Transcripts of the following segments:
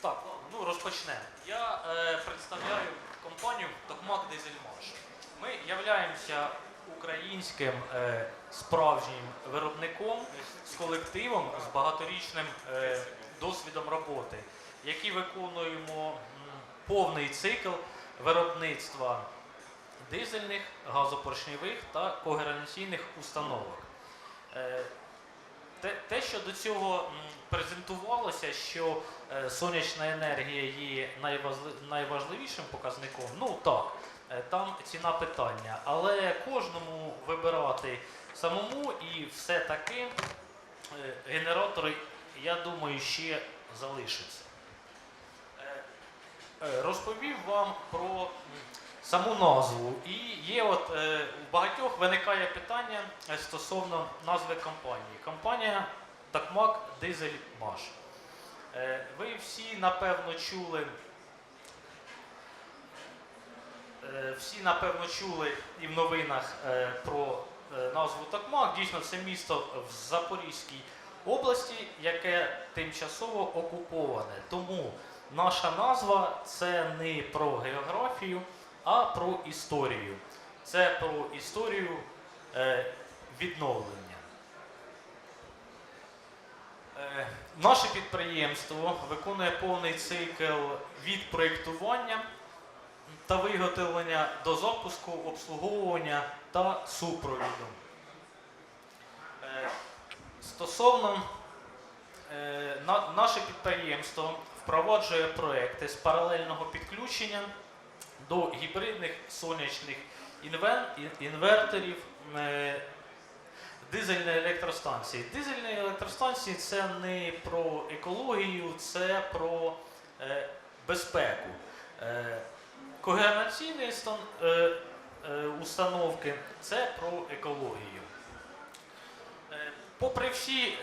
Так, ну розпочнемо. Я е, представляю компанію Токмак Дизельмаш. Ми являємося українським е, справжнім виробником з колективом з багаторічним е, досвідом роботи, які виконуємо м, повний цикл виробництва дизельних, газопоршневих та когенераційних установок. Е, те, те, що до цього презентувалося, що е, сонячна енергія є найважливішим показником, ну так, е, там ціна питання. Але кожному вибирати самому і все-таки е, генератори, я думаю, ще залишаться. Розповів вам про саму назву. І є от е, у багатьох виникає питання е, стосовно назви компанії. Компанія Такмак Дизель Маш. Е, ви всі напевно чули. е, Всі напевно чули і в новинах е, про назву Токмак. Дійсно, це місто в Запорізькій області, яке тимчасово окуповане. Тому наша назва це не про географію, а про історію. Це про історію е, відновлення. Е, наше підприємство виконує повний цикл від проєктування та виготовлення до запуску, обслуговування та супровіду. Е, стосовно на, наше підприємство впроваджує проекти з паралельного підключення до гібридних сонячних інверторів е, дизельної електростанції. Дизельні електростанції це не про екологію, це про е, безпеку. Е, когенераційні стан- установки це про екологію. Попри всі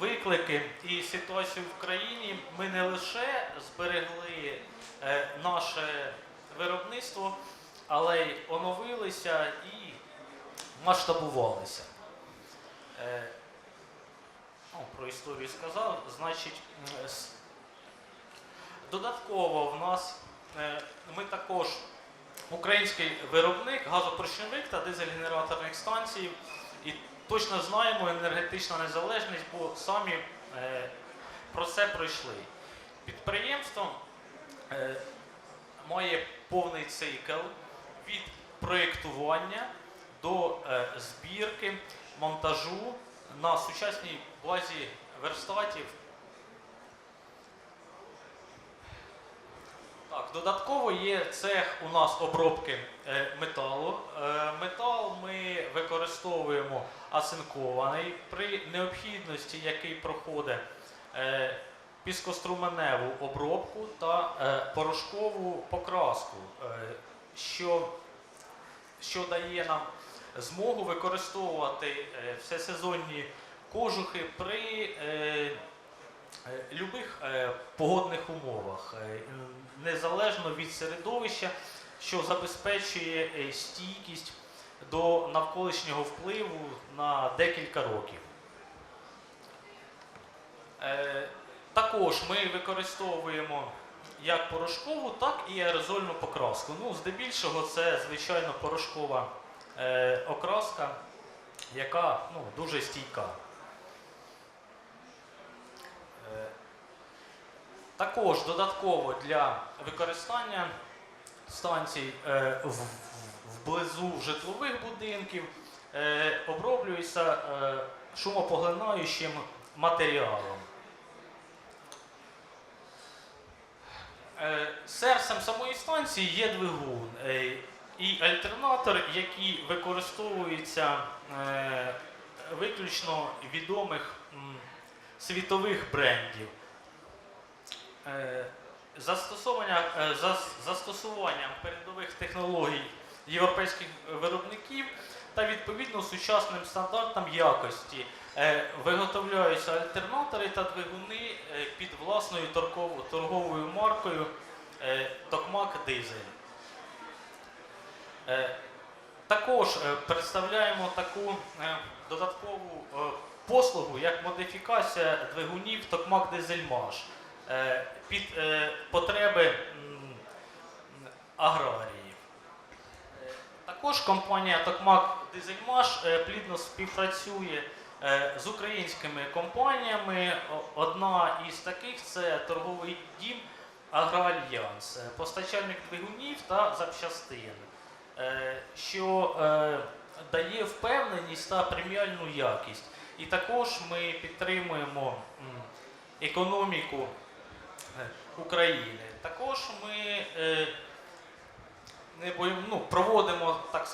виклики і ситуацію в країні, ми не лише зберегли наше виробництво, але й оновилися і масштабувалися. Е, ну, про історію сказав, значить, с- додатково в нас е, ми також український виробник, газопоршневик та дизель-генераторних станцій. І точно знаємо енергетична незалежність, бо самі е, про це пройшли. Підприємство е, має повний цикл від проєктування до е, збірки, монтажу на сучасній базі верстатів. Так, додатково є цех у нас обробки е, металу. Е, метал ми використовуємо асинкований при необхідності, який проходить піскоструменеву обробку та е, порошкову покраску, е, що, що дає нам змогу використовувати е, всесезонні кожухи при е, е, любих е, погодних умовах, е, незалежно від середовища, що забезпечує е, стійкість до навколишнього впливу на декілька років. Е, Також ми використовуємо як порошкову, так і аерозольну покраску. Ну, здебільшого це, звичайно, порошкова е, окраска, яка ну, дуже стійка. Е, Також додатково для використання станцій е, в, вблизу житлових будинків е, оброблюється е, шумопоглинаючим матеріалом. Серцем самої станції є двигун е, і альтернатор, який використовується е, виключно відомих світових брендів. Е, Застосування, е, застосуванням передових технологій європейських виробників та відповідно сучасним стандартам якості е, виготовляються альтернатори та двигуни е, під власною торговою маркою Токмак Дизель. Е, Також е, представляємо таку додаткову послугу, як модифікація двигунів Токмак Дизельмаш. під потреби. Е, Також компанія Токмак Дизельмаш е, плідно співпрацює е, з українськими компаніями. Одна із таких це торговий дім Агроальянс, е, постачальник двигунів та запчастин, що дає впевненість та преміальну якість. І також ми підтримуємо економіку України. Також ми не боїм, ну, проводимо,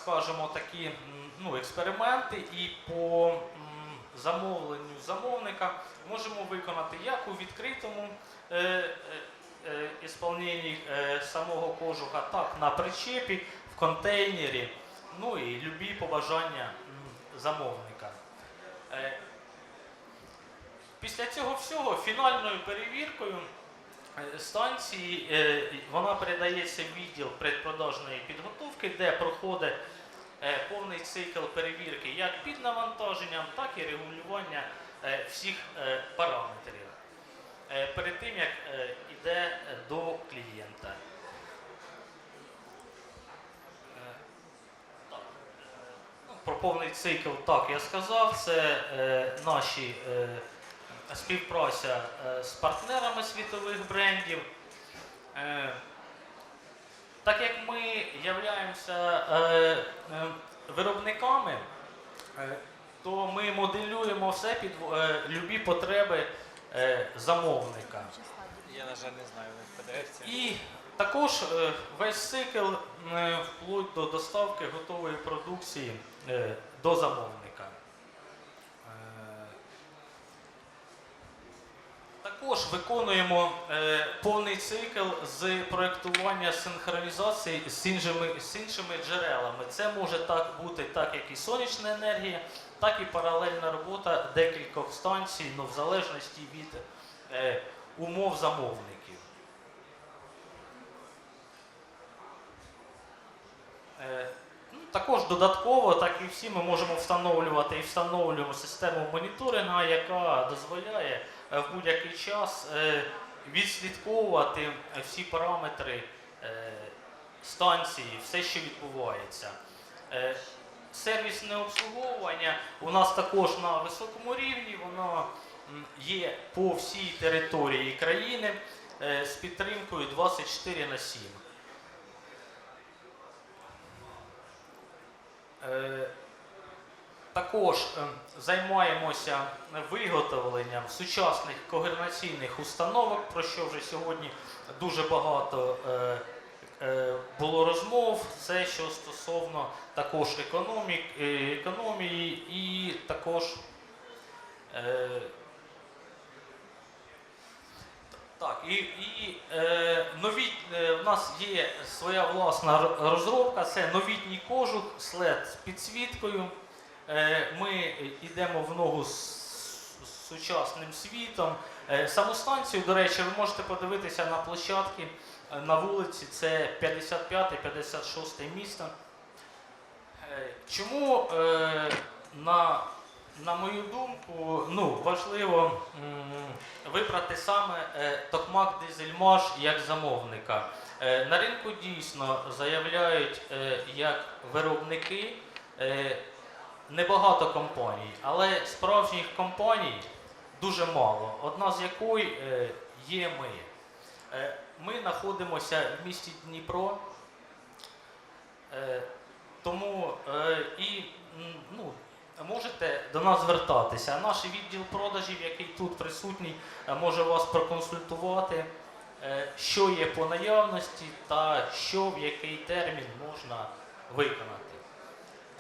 так скажемо, такі ну, експерименти і по замовленню замовника можемо виконати як у відкритому е, е, е, ісполненні самого кожуха, так на причепі, в контейнері, ну і любі побажання замовника. Після цього всього фінальною перевіркою станції е, вона передається відділ предпродажної підготовки, де проходить е, повний цикл перевірки як під навантаженням, так і регулювання е, всіх е, параметрів е, перед тим, як е, йде до клієнта. Е, е, ну, Про повний цикл так я сказав. Це е, наші е, співпраця е, з партнерами світових брендів. Е, так як ми являємося е, виробниками, то ми моделюємо все під любі потреби замовника. Я, на жаль, не знаю, не ПДФ І також весь цикл вплоть до доставки готової продукції до замовника. Е, Також виконуємо е, повний цикл з проєктування синхронізації з іншими, з іншими джерелами. Це може так бути так, як і сонячна енергія, так і паралельна робота декількох станцій, ну, в залежності від е, умов замовників. Е, ну, Також додатково, так і всі, ми можемо встановлювати і встановлюємо систему моніторингу, яка дозволяє в будь-який час е, відслідковувати всі параметри е, станції, все, що відбувається. Е, Сервісне обслуговування у нас також на високому рівні, воно є по всій території країни е, з підтримкою 24 на 7. Також е, займаємося виготовленням сучасних когернаційних установок, про що вже сьогодні дуже багато е, е, було розмов. Це що стосовно також економік, економії і також так, і, і нові, в нас є своя власна розробка, це новітній кожух, след з підсвіткою. Е, ми йдемо в ногу з, сучасним світом. Е, саму станцію, до речі, ви можете подивитися на площадки е, на вулиці, це 55-56 місто. Чому, на, на мою думку, ну, важливо вибрати саме Токмак Дизельмаш як замовника? На ринку дійсно заявляють як виробники небагато компаній, але справжніх компаній дуже мало. Одна з якої е, є ми. Е, Ми знаходимося в місті Дніпро. Е, Тому і ну, можете до нас звертатися. Наш відділ продажів, який тут присутній, може вас проконсультувати, що є по наявності та що в який термін можна виконати.